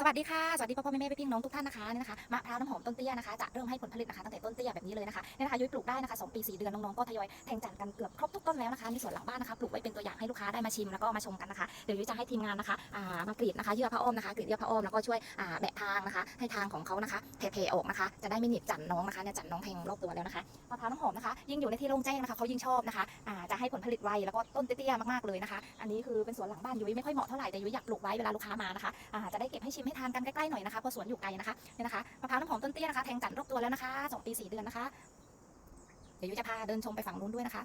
สวัสดีค่ะ สวัสดีพ่อพ่อแม่แม่พี่พี่น้องทุกท่านนะคะนี่นะคะมะพร้าวน้ำหอมต้นเตี้ยนะคะจะเริ่มให้ผลผลิตนะคะตั้งแต่ต้นเตี้ยแบบนี้เลยนะคะนี่นะคะยุ้ยปลูกได้นะคะสองปีสี่เดือนน้องๆก็ทยอยแทงจันทร์กันเกือบครบทุกต้นแล้วนะคะในสวนหลังบ้านนะคะปลูกไว้เป็นตัวอย่างให้ลูกค้าได้มาชิมแล้วก็มาชมกันนะคะเดี๋ยวยุ้ยจะให้ทีมงานนะคะอ่ามากรีดนะคะเยื่อผ้าอ้อมนะคะกรีดเยื่อผ้าอ้อมแล้วก็ช่วยอ่าแบะทางนะคะ ให้ทางของเขานะคะเทๆออกนะคะ จะได้ไม่หนีบจันทร์น้องนะคะเนี่ยจันทร์น้องแทงรอบตัวแล้วนะคะมะพร้าวน้ำหอมนะคะ ยิ่งอยู่ในที่โล่งแจ้งนะคะเขายิ่งชอบนะคะอ่าจะให้ผลผลิตไวแล้วก็ต้นเตี้ยๆมากๆเลยนะคะ อันนี้คือเป็นสวนหลังบ้านยุ้ยไม่ค่อยเหมาะเท่าไหร่แต่ยุ้ยอยากปลูกไว้เวลาลูกค้ามานะคะอ่าจะได้เก็บให้ชิมให้ทานกันใกล้ๆหน่อยนะคะเพราะสวนอยู่ไกลนะคะเนี่ยนะคะมะพร้าวน้ำหอมต้นเตี้ยนะคะแทงจันทร์รบตัวแล้วนะคะสองปีสี่เดือนนะคะ เดี๋ยวยุ้ยจะพาเดินชมไปฝั่งนู้นด้วยนะคะ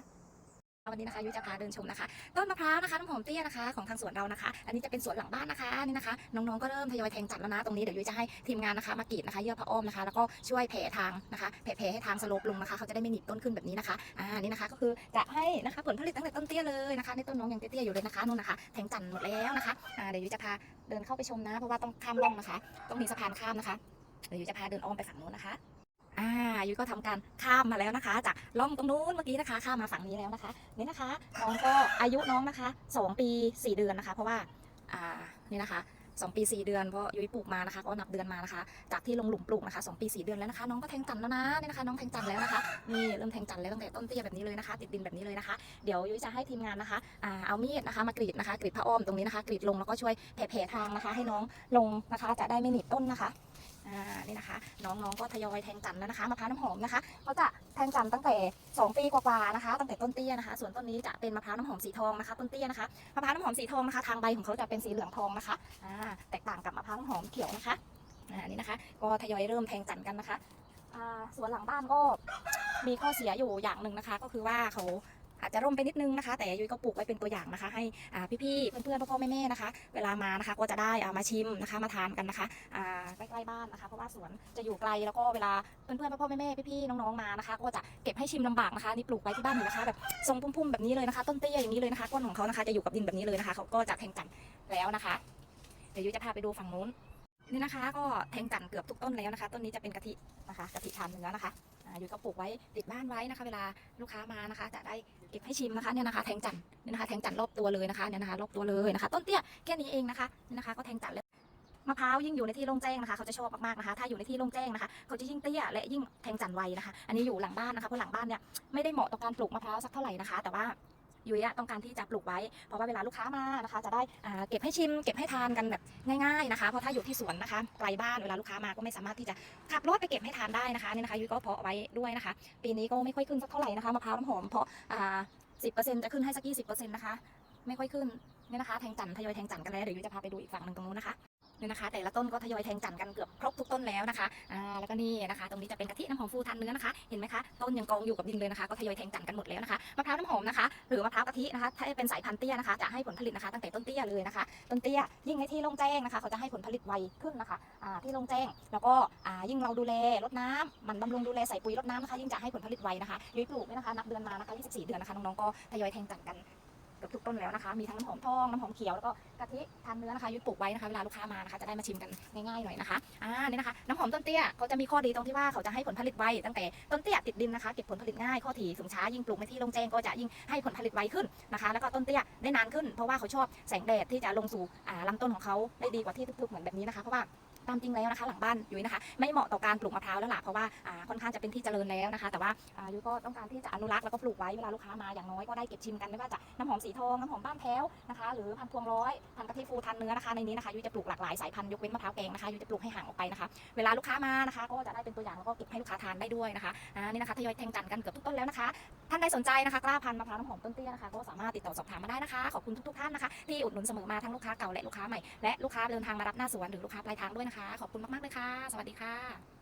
วันนี้นะคะยุ้ยจะพาเดินชมนะคะต้นมะพร้าวนะคะน้ำหอมเตี้ยนะคะของทางสวนเรานะคะ อันนี้จะเป็นสวนหลังบ้านนะคะนี่นะคะ น้องๆก็เริ่มทยอยแทงจันทร์แล้วนะตรงนี้เดี๋ยวยุ้ยจะให้ทีมงานนะคะมากรีดนะคะเยื่อผ้าอ้อมนะคะแล้วก็ช่วยแผ่ทางนะคะแผ่ให้ทางสโลปลงนะคะเขาจะได้ไม่หนีบต้นขึ้นแบบนี้นะคะอ่านี่นะคะก็คือจะให้นะคะผลผลิตตั้งแต่ต้นเตี้ยเลยนะคะในต้นน้องยังเตี้ยๆอยู่เลยนะคะนู่นนะคะแทงจันหมดแล้วนะคะอ่าเดี๋ยวยุ้ยจะพาเดินเข้าไปชมนะ เพราะว่าต้องข้ามร่องนะคะ ต้องมีสะพานข้ามนะคะเดี๋ยวยุ้ยจะพาเดินอ้อมไปฝั่งโน้นนะคะ อ่ายุ้ยก็ทำการข้ามมาแล้วนะคะ จากล่องตรงนู้นเมื่อกี้นะคะข้ามมาฝั่งนี้แล้วนะคะนี่นะคะน้องก็อายุน้องนะคะสองปีสี่เดือนนะคะ เพราะว่าอ่านี่นะคะสองปีสี่เดือนเพราะยุ้ยปลูกมานะคะก็นับเดือนมานะคะ จากที่ลงหลุมปลูกนะคะสองปีสี่เดือนแล้วนะคะน้องก็แทงจันแล้วนะนี่นะคะน้องแทงจันแล้วนะคะนี่เริ่มแทงจันแล้วตั้งแต่ต้นเตี้ยแบบนี้เลยนะคะ ติดดินแบบนี้เลยนะคะ เดี๋ยวยุ้ยจะให้ทีมงานนะคะอ่าเอามีดนะคะมากรีดนะคะ กรีดผ้าอ้อมตรงนี้นะคะ กรีดลงแล้วก็ช่วยแผ่ๆทางนะคะ ให้น้องลงนะคะจะได้ไม่หนีบต้นนะคะ อ่านี่นะคะ น้องๆก็ทยอยแทงจันแล้วนะคะมะพร้าวน้ำหอมนะคะเขาจะแทงจันตั้งแต่ 2 ปีกว่าๆนะคะ ตั้งแต่ต้นเตี้ยนะคะ ส่วนต้นนี้จะเป็นมะพร้าวน้ำหอมสีทองนะคะ ต้นเตี้ยนะคะมะพร้าวน้ำหอมสีทองนะคะ ทางใบของเขาจะเป็นสีเหลืองทองนะคะอ่าแตกต่างกับมะพร้าวน้ำหอมเขียวนะคะอ่านี่นะคะ ก็ทยอยเริ่มแทงจันกันนะคะอ่าสวนหลังบ้านก็มีข้อเสียอยู่อย่างหนึ่งนะคะ ก็คือว่าเขา อาจจะร่มไปนิดนึงนะคะ แต่ยุ้ยก็ปลูกไว้เป็นตัวอย่างนะคะ ให้พี่ๆเพื่อนๆพ่อๆแม่ๆนะคะ เวลามานะคะก็จะได้อ่ามาชิมนะคะมาทานกันนะคะใกล้ๆบ้านนะคะเพราะว่าสวนจะอยู่ไกลแล้วก็เวลาเพื่อนๆพ่อๆแม่ๆพี่ๆน้องๆมานะคะ ก็จะเก็บให้ชิมลำบากนะคะนี่ปลูกไว้ที่บ้านอยู่นะคะแบบทรงพุ่มๆแบบนี้เลยนะคะ ต้นเตี้ยอย่างนี้เลยนะคะก้นของเขานะคะจะอยู่กับดินแบบนี้เลยนะคะเขาก็จะแทงจันทร์แล้วนะคะ เดี๋ยวยุ้ยจะพาไปดูฝั่งนู้นนี่นะคะ ก็แทงจันทร์เกือบทุกต้นแล้วนะคะ ต้นนี้จะเป็นกะทินะคะกะทิทานเนื้อนะคะ ยุ้ยก็ปลูกไว้ติดบ้านไว้นะคะ เวลาลูกค้ามานะคะ จะได้เก็บให้ชิมนะคะเนี่ยนะคะ แทงจันเนี่ยนะคะ แทงจันรอบตัวเลยนะคะเนี่ยนะคะรอบตัวเลยนะคะ ต้นเตี้ยแค่นี้เองนะคะเนี่ยนะคะ ก็แทงจันทร์แล้วมะพร้าวยิ่งอยู่ในที่โล่งแจ้งนะคะเขาจะชอบมากๆนะคะ ถ้าอยู่ในที่โล่งแจ้งนะคะเขาจะยิ่งเตี้ยและยิ่งแทงจันไวนะคะ อันนี้อยู่หลังบ้านนะคะเพราะหลังบ้านเนี่ยไม่ได้เหมาะต่อการปลูกมะพร้าวสักเท่าไหร่นะคะ แต่ว่า ยุ้ยอะต้องการที่จะปลูกไว้ เพราะว่าเวลาลูกค้ามานะคะ จะได้เก็บให้ชิม เก็บให้ทานกันแบบง่ายๆนะคะ เพราะถ้าอยู่ที่สวนนะคะไกลบ้านเวลาลูกค้ามาก็ไม่สามารถที่จะขับรถไปเก็บให้ทานได้นะคะนี่นะคะยุ้ยก็เพาะไว้ด้วยนะคะ ปีนี้ก็ไม่ค่อยขึ้นสักเท่าไหร่นะคะมะพร้าวน้ำหอมเพาะอ่าสิบเปอร์เซ็นต์จะขึ้นให้สักยี่สิบเปอร์เซ็นต์นะคะ ไม่ค่อยขึ้นนี่นะคะแทงจันทร์ทยอยแทงจันทร์กันแล้วเดี๋ยวยุ้ยจะพาไปดูอีกฝั่งหนึ่งตรงนู้นนะคะ นี่นะคะ แต่ละต้นก็ทยอยแทงจันกันเกือบครบทุกต้นแล้วนะคะอ่าแล้วก็นี่นะคะ ตรงนี้จะเป็นกะทิน้ำหอมฟูทานเนื้อนะคะ เห็นไหมคะ ต้นยังกองอยู่กับดินเลยนะคะ ก็ทยอยแทงจันกันหมดแล้วนะคะ มะพร้าวน้ำหอมนะคะ หรือมะพร้าวกะทินะคะ ถ้าเป็นสายพันธุ์เตี้ยนะคะ จะให้ผลผลิตนะคะ ตั้งแต่ต้นเตี้ยเลยนะคะ ต้นเตี้ยยิ่งในที่โล่งแจ้งนะคะ เขาจะให้ผลผลิตไวขึ้นนะคะอ่าที่โล่งแจ้ง แล้วก็อ่ายิ่งเราดูแลรดน้ำมันบำรุงดูแลใส่ปุ๋ยรดน้ำนะคะ ยิ่งจะให้ผลผลิตไวนะคะยุ้ยปลูกเนี่ยนะคะ นับเดือนมานะคะ 24 เดือนนะคะ น้องๆ ก็ทยอยแทงจันกัน กือบทุกต้นแล้วนะคะ มีทั้งน้ำหอมทอง น้ำหอมเขียว แล้วก็กะทิทานเนื้อนะคะ ยุ้ยปลูกไว้นะคะ เวลาลูกค้ามานะคะ จะได้มาชิมกันง่ายๆหน่อยนะคะ อ่า นี่นะคะ น้ำหอมต้นเตี้ยเขาจะมีข้อดีตรงที่ว่าเขาจะให้ผลผลิตไว ตั้งแต่ต้นเตี้ยติดดินนะคะ เก็บผลผลิตง่าย ข้อถี่สูงช้า ยิ่งปลูกในที่โล่งแจ้งก็จะยิ่งให้ผลผลิตไวขึ้นนะคะ แล้วก็ต้นเตี้ยได้นานขึ้น เพราะว่าเขาชอบแสงแดดที่จะลงสู่ลำต้นของเขาได้ดีกว่าที่ทึบๆเหมือนแบบนี้นะคะเพราะว่า ตามจริงแล้วนะคะ หลังบ้านยุ้ยนะคะ ไม่เหมาะต่อการปลูกมะพร้าวแล้วล่ะเพราะว่าค่อนข้างจะเป็นที่เจริญแล้วนะคะ แต่ว่าอายุ้ยก็ต้องการที่จะอนุรักษ์แล้วก็ปลูกไว้เวลาลูกค้ามาอย่างน้อยก็ได้เก็บชิมกันไม่ว่าจะน้ำหอมสีทองน้ำหอมบ้านแพ้วนะคะหรือพันพวงร้อยพันกะทิฟูทันเนื้อนะคะในนี้นะคะยุ้ยจะปลูกหลากหลายสายพันธุ์ยกเว้นมะพร้าวแกงนะคะยุ้ยจะปลูกให้ห่างออกไปนะคะเวลาลูกค้ามานะคะ ก็จะได้เป็นตัวอย่างแล้วก็เก็บให้ลูกค้าทานได้ด้วยนะคะนี่นะคะทยอยแทงจันกันเกือบทุกต้นแล้วนะคะท่านใดสนใจนะคะกล้าพันธุ์มะพร้าวน้ำหอมต้นเตี้ยนะคะก็สามารถติดต่อสอบถามมาได้นะคะ ขอบคุณทุกๆท่านนะคะที่อุดหนุนเสมอมาทั้งลูกค้าเก่าและลูกค้าใหม่และลูกค้าเดินทางมารับหน้าสวนหรือลูกค้าปลายทางด้วยนะคะ ขอบคุณมาก ๆ เลยค่ะ สวัสดีค่ะ